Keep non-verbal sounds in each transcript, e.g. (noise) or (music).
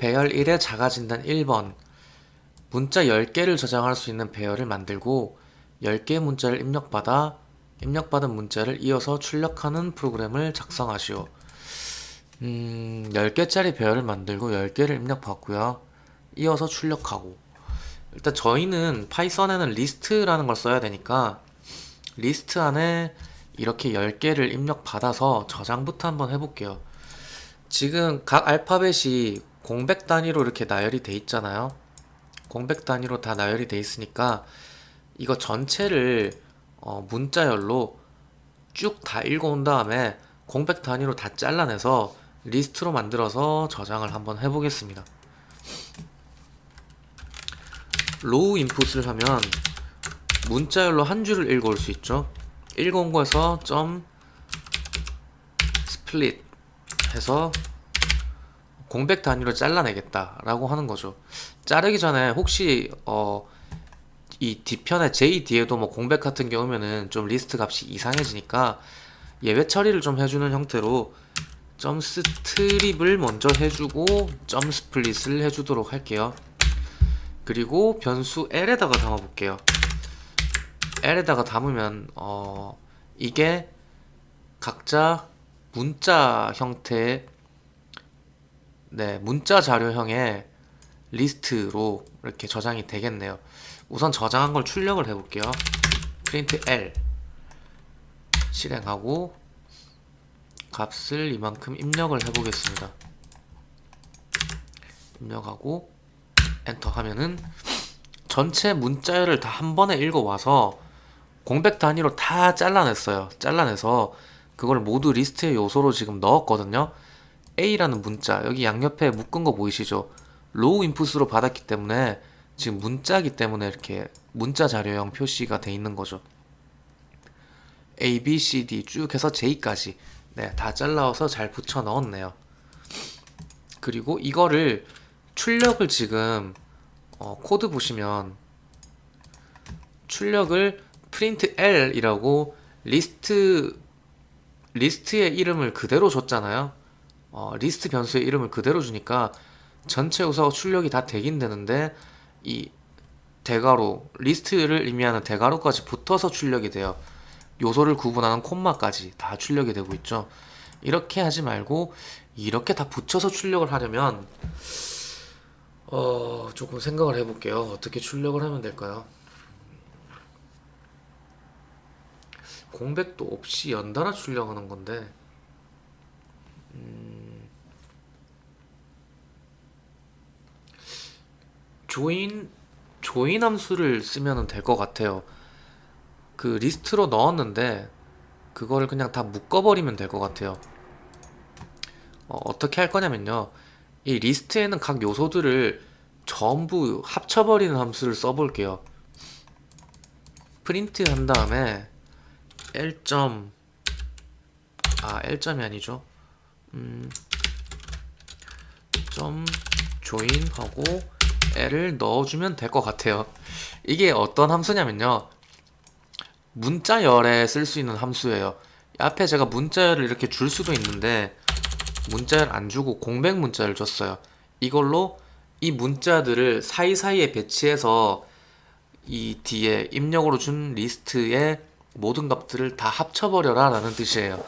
배열 1의 자가진단 1번 문자 10개를 저장할 수 있는 배열을 만들고 10개의 문자를 입력받아 입력받은 문자를 이어서 출력하는 프로그램을 작성하시오. 음, 10개짜리 배열을 만들고 10개를 입력받고요. 이어서 출력하고. 일단 저희는 파이썬에는 리스트라는 걸 써야 되니까 리스트 안에 이렇게 10개를 입력받아서 저장부터 한번 해볼게요. 지금 각 알파벳이 공백 단위로 이렇게 나열이 돼 있잖아요. 공백 단위로 다 나열이 돼 있으니까 이거 전체를 어, 문자열로 쭉 다 읽어온 다음에 공백 단위로 다 잘라내서 리스트로 만들어서 저장을 한번 해보겠습니다. 로우 인풋을 하면 문자열로 한 줄을 읽어올 수 있죠. 읽어온 거에서 점 스플릿 해서 공백 단위로 잘라내겠다라고 하는 거죠. 자르기 전에 혹시 어, 이 뒤편에 J 뒤에도 뭐 공백 같은 게 오면은 좀 리스트 값이 이상해지니까 예외 처리를 좀 해주는 형태로 점 스트립을 먼저 해주고 점 스플릿을 해주도록 할게요. 그리고 변수 L에다가 담아볼게요. L에다가 담으면 어 이게 각자 문자 형태의 네 문자 자료형의 리스트로 이렇게 저장이 되겠네요. 우선 저장한 걸 출력을 해볼게요. print L 실행하고 값을 이만큼 입력을 해보겠습니다. 입력하고 엔터 하면은 전체 문자열을 다 한 번에 읽어와서 공백 단위로 다 잘라냈어요. 잘라내서 그걸 모두 리스트의 요소로 지금 넣었거든요. A라는 문자 여기 양옆에 묶은 거 보이시죠? 로우 인풋으로 받았기 때문에 지금 문자기 때문에 이렇게 문자 자료형 표시가 돼 있는 거죠. A, B, C, D 쭉 해서 J까지 네, 다 잘라서 잘 붙여 넣었네요. 그리고 이거를 출력을 지금 어, 코드 보시면 출력을 print L이라고 리스트 리스트의 이름을 그대로 줬잖아요. 어, 리스트 변수의 이름을 그대로 주니까 전체 요소가 출력이 다 되긴 되는데 이 대괄호 리스트를 의미하는 대괄호까지 붙어서 출력이 돼요. 요소를 구분하는 콤마까지 다 출력이 되고 있죠. 이렇게 하지 말고 이렇게 다 붙여서 출력을 하려면 어 조금 생각을 해볼게요. 어떻게 출력을 하면 될까요? 공백도 없이 연달아 출력하는 건데 조인 조인 함수를 쓰면 될 것 같아요. 그 리스트로 넣었는데 그거를 그냥 다 묶어버리면 될 것 같아요. 어, 어떻게 할 거냐면요. 이 리스트에는 각 요소들을 전부 합쳐버리는 함수를 써볼게요. 프린트 한 다음에 L 점, 아, L 점이 아니죠. 음, 점 조인 하고 L을 넣어주면 될 것 같아요. 이게 어떤 함수냐면요. 문자열에 쓸 수 있는 함수예요. 앞에 제가 문자열을 이렇게 줄 수도 있는데 문자열 안 주고 공백 문자를 줬어요. 이걸로 이 문자들을 사이사이에 배치해서 이 뒤에 입력으로 준 리스트에 모든 값들을 다 합쳐버려라 라는 뜻이에요.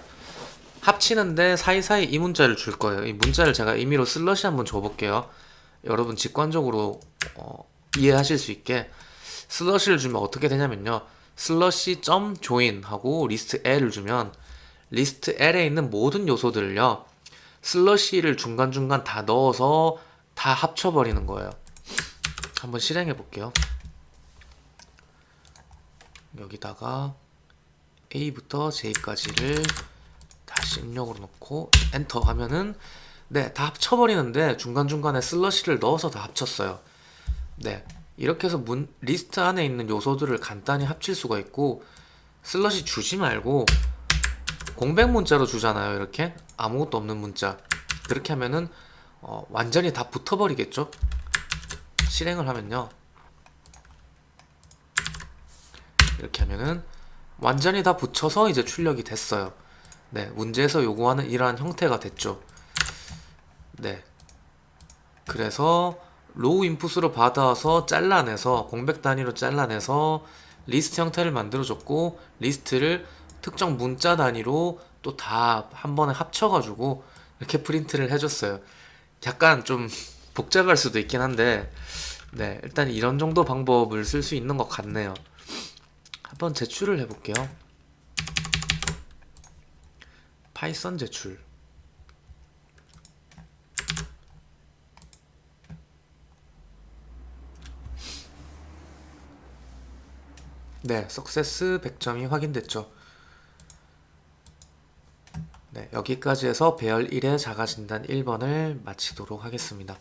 합치는데 사이사이 이 문자를 줄 거예요. 이 문자를 제가 임의로 슬러시 한번 줘볼게요. 여러분 직관적으로 어, 이해하실 수 있게 슬러시를 주면 어떻게 되냐면요. 슬러시 점 조인 하고 리스트 L을 주면 리스트 L에 있는 모든 요소들을요. 슬러시를 중간중간 다 넣어서 다 합쳐버리는 거예요. 한번 실행해 볼게요. 여기다가 A부터 J까지를 다시 입력으로 넣고 엔터 하면은 네, 다 합쳐버리는데 중간중간에 슬러시를 넣어서 다 합쳤어요. 네, 이렇게 해서 문, 리스트 안에 있는 요소들을 간단히 합칠 수가 있고 슬러시 주지 말고 공백 문자로 주잖아요. 이렇게 아무것도 없는 문자. 그렇게 하면은 어, 완전히 다 붙어버리겠죠? 실행을 하면요. 이렇게 하면은 완전히 다 붙여서 이제 출력이 됐어요. 네, 문제에서 요구하는 이러한 형태가 됐죠. 네. 그래서 로우 인풋으로 받아서 잘라내서 공백 단위로 잘라내서 리스트 형태를 만들어줬고 리스트를 특정 문자 단위로 또 다 한 번에 합쳐가지고 이렇게 프린트를 해줬어요. 약간 좀 (laughs) 복잡할 수도 있긴 한데 네 일단 이런 정도 방법을 쓸 수 있는 것 같네요. 한번 제출을 해볼게요. 파이썬 제출. 네, 석세스 100점이 확인됐죠. 네, 여기까지 해서 배열 1의 자가진단 1번을 마치도록 하겠습니다.